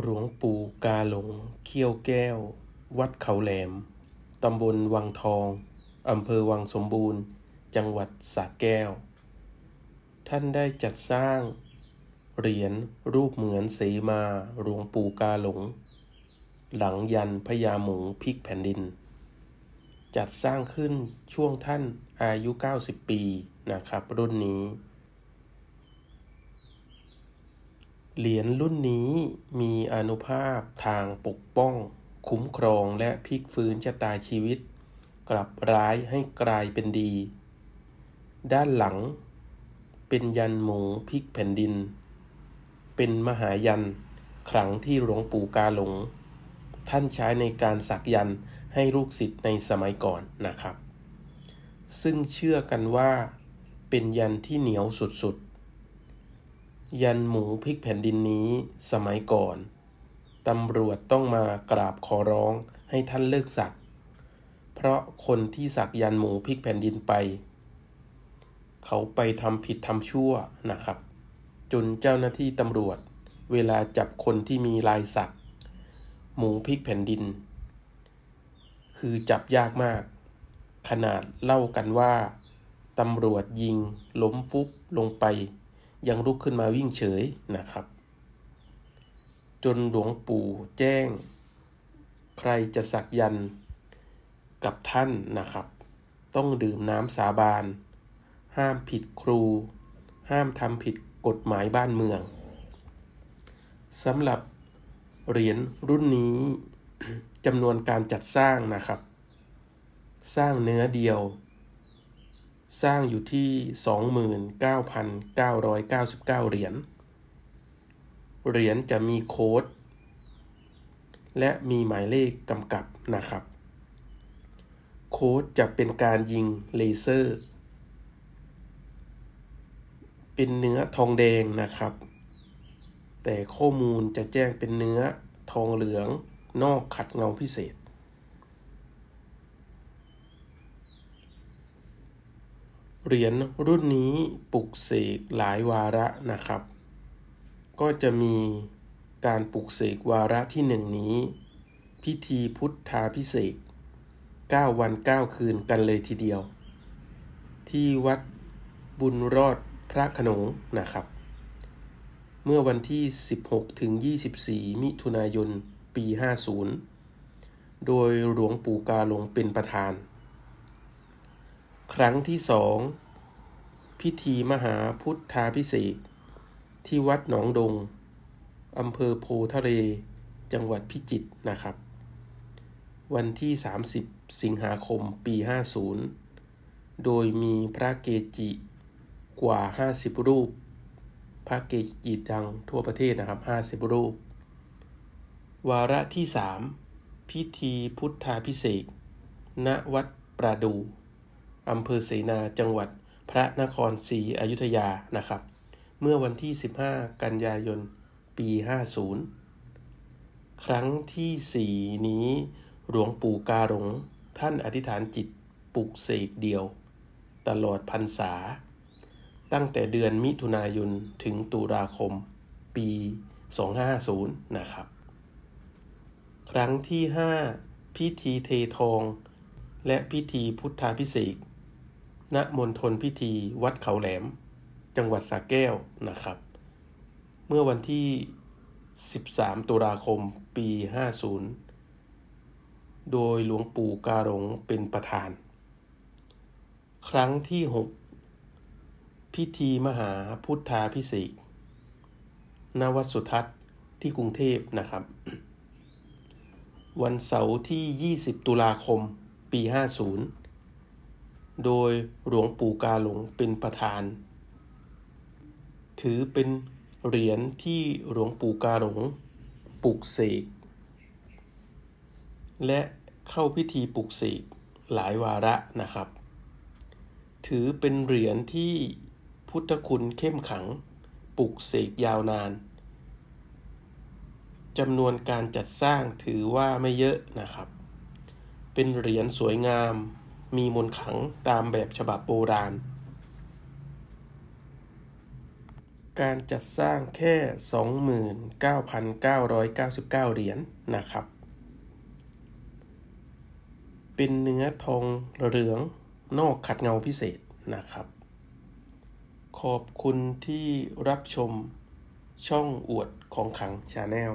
หลวงปู่กาหลง เขี้ยวแก้ว วัดเขาแหลม ตำบลวังทอง อำเภอวังสมบูรณ์ จังหวัดสระแก้ว ท่านได้จัดสร้าง เหรียญรูปเหมือนเสมาหลวงปู่กาหลง หลังยันพญาหมูพิกแผ่นดิน จัดสร้างขึ้นช่วงท่านอายุ 90 ปีนะครับรุ่นนี้ เหรียญรุ่นนี้มีอนุภาพทางปกป้อง คุ้มครองและพลิกฟื้นชะตาชีวิต กลับร้ายให้กลายเป็นดี ด้านหลัง เป็นยันหมูพลิกแผ่นดิน เป็นมหายันขลังที่หลวงปู่กาหลง ท่านใช้ในการสักยันให้ลูกศิษย์ในสมัยก่อนนะครับ ซึ่งเชื่อกันว่า เป็นยันที่เหนียวสุดๆ ยันหมูพลิกแผ่นดินนี้สมัยก่อน ตำรวจต้องมากราบขอร้องให้ท่านเลิกสัก เพราะคนที่สักยันหมูพลิกแผ่นดินไป เขาไปทำผิดทำชั่วนะครับ จนเจ้าหน้าที่ตำรวจ เวลาจับคนที่มีลายสัก หมูพลิกแผ่นดิน คือจับยากมาก ขนาดเล่ากันว่าตำรวจยิงล้มฟุบลงไป ยังลุกขึ้นมาวิ่งเฉยนะครับ จนหลวงปู่แจ้ง ใครจะสักยันกับท่านนะครับ ต้องดื่มน้ำสาบาน ห้ามผิดครู ห้ามทำผิดกฎหมายบ้านเมืองสำหรับเหรียญรุ่นนี้จำนวนการจัดสร้างนะครับ สร้างเนื้อเดียว สร้างอยู่ที่ 29,999 เหรียญ เหรียญจะมีโค้ด และมีหมายเลขกำกับนะครับ โค้ดจะเป็นการยิงเลเซอร์ เป็นเนื้อทองแดงนะครับ แต่ข้อมูลจะแจ้งเป็นเนื้อทองเหลืองนอกขัดเงาพิเศษ เหรียญรุ่นนี้ปลุกเสกหลายวาระนะครับ ก็จะมีการปลุกเสกวาระที่หนึ่งนี้ พิธีพุทธาพิเศษก9วัน 9 คืนกันเลยทีเดียว ที่วัดบุญรอดพระขนงนะครับ เมื่อวันที่ 16 ถึง 24 มิถุนายน ปี 50 โดยหลวงปู่กาหลงเป็นประธาน ครั้งที่สอง พิธีมหาพุทธาพิเศษที่วัดหนองดง อำเภอโพทะเล จังหวัดพิจิตรนะครับ วันที่ 30 สิงหาคมปี 50 โดยมีพระเกจิกว่า 50 รูป พระเกจิดังทั่วประเทศนะครับ 50 รูป วาระที่ 3 พิธีพุทธาพิเศษณวัดประดู อำเภอเสนาจังหวัดพระนครศรีอยุธยานะครับ เมื่อวันที่ 15 กันยายน ปี 50 ครั้งที่ 4 นี้หลวงปู่กาหลงท่านอธิษฐานจิตปลุกเสกเดียว ตลอดพรรษา ตั้งแต่เดือนมิถุนายนถึงตุลาคม ปี 250 นะครับ ครั้งที่ 5 พิธีเททอง และพิธีพุทธาพิเศษ ณมณฑลพิธีวัดเขาแหลม จังหวัดสระแก้วนะครับ เมื่อวันที่ 13 ตุลาคมปี 50 โดยหลวงปู่กาหลงเป็นประธาน ครั้งที่ 6 พิธีมหาพุทธาพิเศษกณวัดสุทัศน์ที่กรุงเทพนะครับ วันเสาร์ที่ 20 ตุลาคมปี 50 โดยหลวงปู่กาหลงเป็นประธาน ถือเป็นเหรียญที่หลวงปู่กาหลงปลุกเสก และเข้าพิธีปลุกเสกหลายวาระนะครับ ถือเป็นเหรียญที่พุทธคุณเข้มขังปลุกเสกยาวนานจำนวนการจัดสร้างถือว่าไม่เยอะนะครับ เป็นเหรียญสวยงาม มีมนต์ขลังตามแบบฉบับโบราณ การจัดสร้างแค่ 29,999 เหรียญนะครับ เป็นเนื้อทองเหลืองนอกขัดเงาพิเศษนะครับ ขอบคุณที่รับชมช่องอวดของขังชาแนล